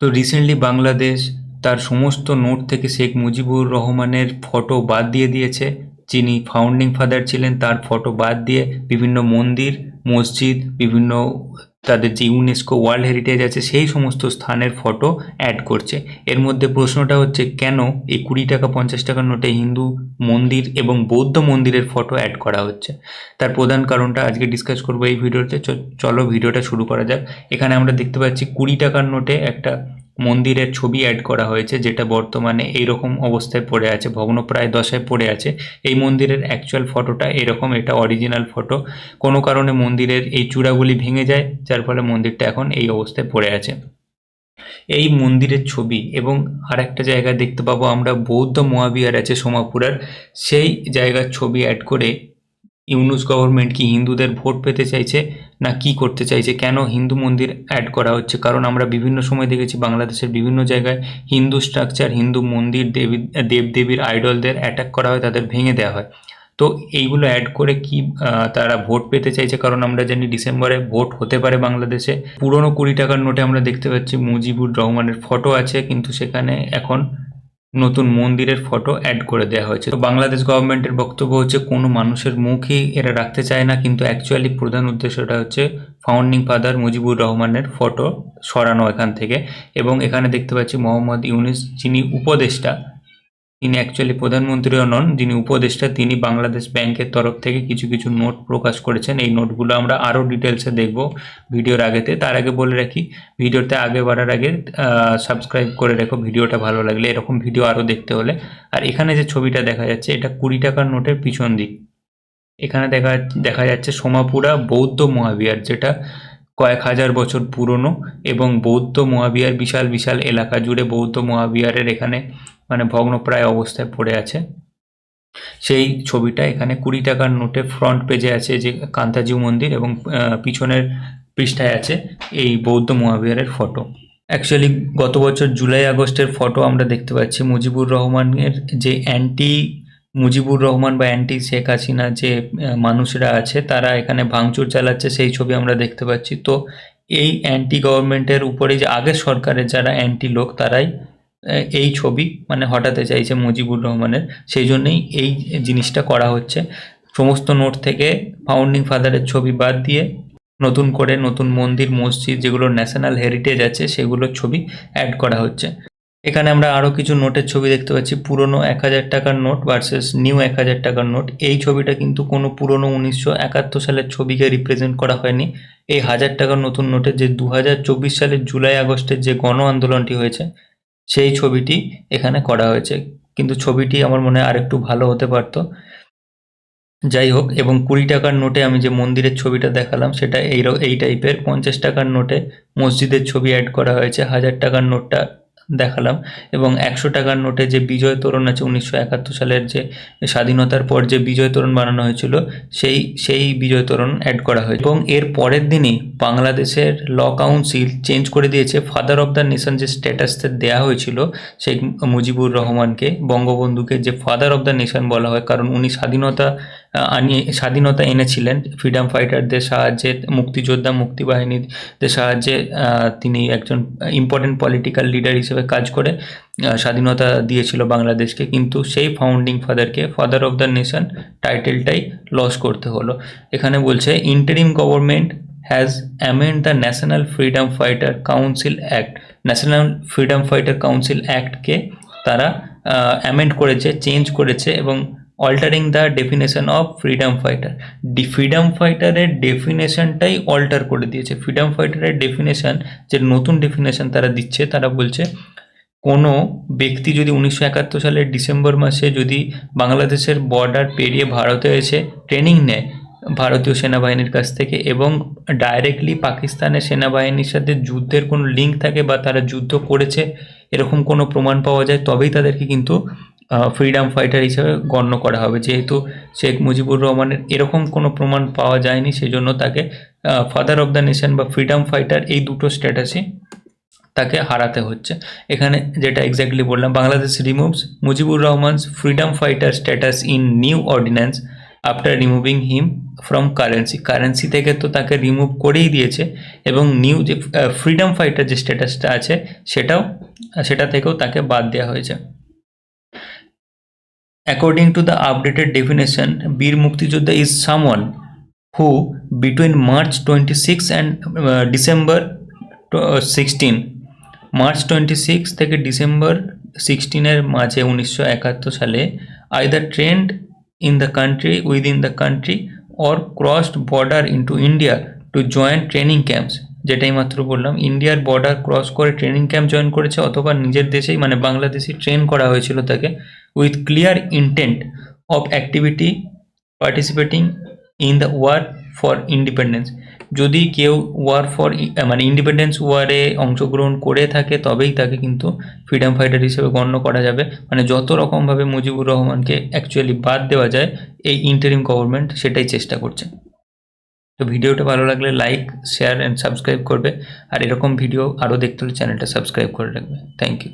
তো রিসেন্টলি বাংলাদেশ তার সমস্ত নোট থেকে শেখ মুজিবুর রহমানের ফটো বাদ দিয়ে দিয়েছে। যিনি ফাউন্ডিং ফাদার ছিলেন, তার ফটো বাদ দিয়ে বিভিন্ন মন্দির, মসজিদ, বিভিন্ন তাদের যে ইউনেস্কো ওয়ার্ল্ড হেরিটেজ আছে, সেই সমস্ত স্থানের ফটো অ্যাড করছে। এর মধ্যে প্রশ্নটা হচ্ছে, কেন এই কুড়ি টাকা, পঞ্চাশ টাকার নোটে হিন্দু মন্দির এবং বৌদ্ধ মন্দিরের ফটো অ্যাড করা হচ্ছে? তার প্রধান কারণটা আজকে ডিসকাস করব এই ভিডিওতে। চলো ভিডিওটা শুরু করা যাক। এখানে আমরা দেখতে পাচ্ছি কুড়ি টাকার নোটে একটা মন্দিরের ছবি অ্যাড করা হয়েছে, যেটা বর্তমানে এইরকম অবস্থায় পড়ে আছে, ভগ্নপ্রায় দশায় পড়ে আছে। এই মন্দিরের অ্যাকচুয়াল ফটোটা এরকম, এটা অরিজিনাল ফটো কোনো কারণে মন্দিরের এই চূড়াগুলি ভেঙে যায়, যার ফলে মন্দিরটা এখন এই অবস্থায় পড়ে আছে। এই মন্দিরের ছবি এবং আরেকটা জায়গায় দেখতে পাবো আমরা, বৌদ্ধ মহাবিহার আছে সোমাপুরার। সেই জায়গার ছবি অ্যাড করে ইউনুস গভর্নমেন্ট কি হিন্দুদের ভোট পেতে চাইছে, না কি করতে চাইছে? কেন হিন্দু মন্দির অ্যাড করা হচ্ছে? কারণ আমরা বিভিন্ন সময় দেখেছি বাংলাদেশের বিভিন্ন জায়গায় হিন্দু স্ট্রাকচার হিন্দু মন্দির, দেবী দেবদেবীর আইডলদের অ্যাটাক করা হয়, তাদের ভেঙে দেওয়া হয়। তো এইগুলো অ্যাড করে কি তারা ভোট পেতে চাইছে? কারণ আমরা জানি ডিসেম্বরে ভোট হতে পারে বাংলাদেশে। পুরনো কুড়ি টাকার নোটে আমরা দেখতে পাচ্ছি মুজিবুর রহমানের ফটো আছে, কিন্তু সেখানে এখন নতুন মন্দিরের ফটো অ্যাড করে দেওয়া হয়েছে। তো বাংলাদেশ গভর্নমেন্টের বক্তব্য হচ্ছে, কোনো মানুষের মুখই এরা রাখতে চায় না, কিন্তু অ্যাকচুয়ালি প্রধান উদ্দেশ্যটা হচ্ছে ফাউন্ডিং ফাদার মুজিবুর রহমানের ফটো সরানো এখান থেকে। এবং এখানে দেখতে পাচ্ছি মোহাম্মদ ইউনিস, যিনি উপদেষ্টা তিনি অ্যাকচুয়ালি প্রধানমন্ত্রীও নন, যিনি উপদেষ্টা, তিনি বাংলাদেশ ব্যাংকের তরফ থেকে কিছু কিছু নোট প্রকাশ করেছেন। এই নোটগুলো আমরা আরও ডিটেলসে দেখব ভিডিওর আগেতে। তার আগে বলে রাখি, ভিডিওতে আগে বাড়ার আগে সাবস্ক্রাইব করে রেখো, ভিডিওটা ভালো লাগলে এরকম ভিডিও আরও দেখতে হলে। আর এখানে যে ছবিটা দেখা যাচ্ছে, এটা কুড়ি টাকার নোটের পিছন দিক। এখানে দেখা দেখা যাচ্ছে সোমাপুরা বৌদ্ধ মহাবিহার, যেটা কয়েক হাজার বছর পুরনো এবং বৌদ্ধ মহাবিহার বিশাল বিশাল এলাকা জুড়ে বৌদ্ধ মহাবিহারের এখানে মানে ভগ্নপ্রায় অবস্থায় পড়ে আছে। সেই ছবিটা এখানে কুড়ি টাকার নোটে ফ্রন্ট পেজে আছে যে কান্তাজিউ মন্দির এবং পিছনের পৃষ্ঠায় আছে এই বৌদ্ধ মহাবিহারের ফটো অ্যাকচুয়ালি গত বছর জুলাই, আগস্টের ফটো আমরা দেখতে পাচ্ছি মুজিবুর রহমানের যে অ্যান্টি মুজিবুর রহমান বা অ্যান্টি শেখ হাসিনা যে মানুষরা আছে, তারা এখানে ভাঙচুর চালাচ্ছে, সেই ছবি আমরা দেখতে পাচ্ছি। তো এই অ্যান্টি গভর্নমেন্টের উপরে যে আগের সরকারের যারা অ্যান্টি লোক তারাই এই ছবি মানে হটাতে চাইছে মুজিবুর রহমানের, সেই জন্যই এই জিনিসটা করা হচ্ছে। সমস্ত নোট থেকে ফাউন্ডিং ফাদারের ছবি বাদ দিয়ে নতুন করে নতুন মন্দির, মসজিদ যেগুলো ন্যাশনাল হেরিটেজ আছে, সেগুলোর ছবি অ্যাড করা হচ্ছে। এখানে আমরা আরও কিছু নোটের ছবি দেখতে পাচ্ছি। পুরনো এক হাজার টাকার নোট ভার্সেস নিউ এক হাজার টাকার নোট। এই ছবিটা কিন্তু কোনো পুরনো উনিশশো একাত্তর সালের ছবিকে রিপ্রেজেন্ট করা হয়নি। এই হাজার টাকার নতুন নোটের যে দু সালের জুলাই আগস্টের যে গণ আন্দোলনটি হয়েছে সেই ছবিটি এখানে করা হয়েছে। কিন্তু ছবিটি আমার মনে হয় আরেকটু ভালো হতে পারত। যাই হোক, এবং কুড়ি টাকার নোটে আমি যে মন্দিরের ছবিটা দেখালাম, সেটা এই এই টাইপের পঞ্চাশ টাকার নোটে মসজিদের ছবি অ্যাড করা হয়েছে। হাজার টাকার নোটটা দেখালাম। এবং একশো টাকার নোটে যে বিজয় তোরণ আছে উনিশশো একাত্তর সালের যে স্বাধীনতার পর যে বিজয় তোরণ বানানো হয়েছিল, সেই সেই বিজয় তোরণ অ্যাড করা হয়েছে। এবং এর পরের দিনই বাংলাদেশের ল কাউন্সিল চেঞ্জ করে দিয়েছে। ফাদার অফ দ্য নেশন যে স্ট্যাটাস দেওয়া হয়েছিল শেখ মুজিবুর রহমানকে, বঙ্গবন্ধুকে যে ফাদার অফ দ্য নেশন বলা হয়, কারণ উনি স্বাধীনতা আনিয়ে স্বাধীনতা এনেছিলেন ফ্রিডম ফাইটারদের সাহায্যে, মুক্তিযোদ্ধা, মুক্তিবাহিনীদের সাহায্যে তিনি একজন ইম্পর্টেন্ট পলিটিক্যাল লিডার হিসেবে কাজ করে স্বাধীনতা দিয়েছিল বাংলাদেশকে। কিন্তু সেই ফাউন্ডিং ফাদারকে ফাদার অফ দ্য নেশন টাইটেলটাই লস করতে হলো। এখানে বলছে interim government has amend the national freedom fighter council act national freedom fighter council অ্যাক্টকে তারা অ্যামেন্ড করেছে চেঞ্জ করেছে এবং altering the definition of freedom fighter the freedom ফাইটারের ডেফিনেশনটাই অল্টার করে দিয়েছে। ফ্রিডম ফাইটারের ডেফিনেশন যে নতুন ডেফিনেশন তারা দিচ্ছে, তারা বলছে, কোনো ব্যক্তি যদি উনিশশো একাত্তর সালের ডিসেম্বর মাসে যদি বাংলাদেশের বর্ডার পেরিয়ে ভারতে এসে ট্রেনিং নেয় ভারতীয় সেনাবাহিনীর কাছ থেকে এবং ডাইরেক্টলি পাকিস্তানের সেনাবাহিনীর সাথে যুদ্ধের কোনো লিঙ্ক থাকে বা তারা যুদ্ধ করেছে, এরকম কোনো প্রমাণ পাওয়া যায়, তবেই তাদেরকে কিন্তু ফ্রিডম ফাইটার হিসেবে গণ্য করা হবে। যেহেতু শেখ মুজিবুর রহমানের এরকম কোনো প্রমাণ পাওয়া যায়নি, সেজন্য তাকে ফাদার অফ দ্য নেশন বা ফ্রিডম ফাইটার এই দুটো স্ট্যাটাসই তাকে হারাতে হচ্ছে। এখানে যেটা এক্স্যাক্টলি বললাম, Bangladesh removes Mujibur Rahman's freedom fighter status in new ordinance after removing him from currency currency থেকে তো তাকে রিমুভ করেই দিয়েছে এবং নিউ যে ফ্রিডম ফাইটার যে স্ট্যাটাসটা আছে, সেটাও, সেটা থেকেও তাকে বাদ দেওয়া হয়েছে। According to the updated definition বীর মুক্তিযোদ্ধা is someone who between March twenty six and December sixteen March twenty six থেকে ডিসেম্বর সিক্সটিনের মাঝে উনিশশো একাত্তর সালে either trained in the country within the country or crossed border into India to join training camps যেটাই মাত্র বললাম ইন্ডিয়ার বর্ডার ক্রস করে ট্রেনিং ক্যাম্প জয়েন করেছে অথবা নিজের দেশেই মানে বাংলাদেশে ট্রেন করা হয়েছিল তাকে। With clear intent of activity participating in the war for independence যদি কেউ ওয়ার ফর মানে ইন্ডিপেন্ডেন্স ওয়ারে অংশগ্রহণ করে থাকে, তবেই তাকে কিন্তু ফ্রিডম ফাইটার হিসেবে গণ্য করা যাবে। মানে যত রকমভাবে মুজিবুর রহমানকে অ্যাকচুয়ালি বাদ দেওয়া যায়, এই ইন্টারিম গভর্নমেন্ট সেটাই চেষ্টা করছে। তো ভিডিওটা ভালো লাগলে লাইক শেয়ার অ্যান্ড সাবস্ক্রাইব করবে। আর এরকম ভিডিও আরও দেখতে হলে চ্যানেলটা সাবস্ক্রাইব করে রাখবে। Thank you